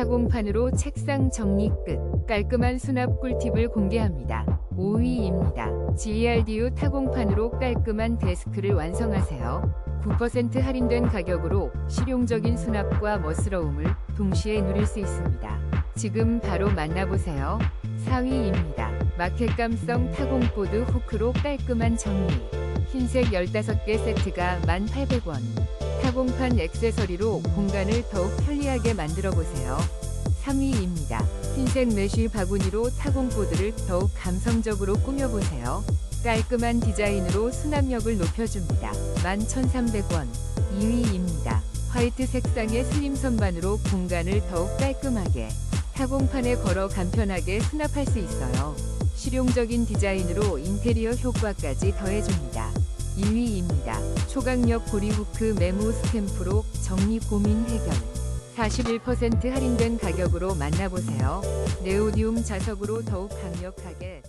타공판으로 책상 정리 끝. 깔끔한 수납 꿀팁을 공개합니다. 5위입니다. GERDU 타공판으로 깔끔한 데스크를 완성하세요. 9% 할인된 가격으로 실용적인 수납과 멋스러움을 동시에 누릴 수 있습니다. 지금 바로 만나보세요. 4위입니다. 마켓감성 타공보드 후크로 깔끔한 정리. 흰색 15개 세트가 1,800원. 타공판 액세서리로 공간을 더욱 편리하게 만들어 보세요. 3위입니다. 흰색 메쉬 바구니로 타공보드를 더욱 감성적으로 꾸며보세요. 깔끔한 디자인으로 수납력을 높여줍니다. 11,300원. 2위입니다. 화이트 색상의 슬림 선반으로 공간을 더욱 깔끔하게 타공판에 걸어 간편하게 수납할 수 있어요. 실용적인 디자인으로 인테리어 효과까지 더해줍니다. 2위입니다. 초강력 고리후크 메모 스탬프로 정리 고민 해결. 41% 할인된 가격으로 만나보세요. 네오디움 자석으로 더욱 강력하게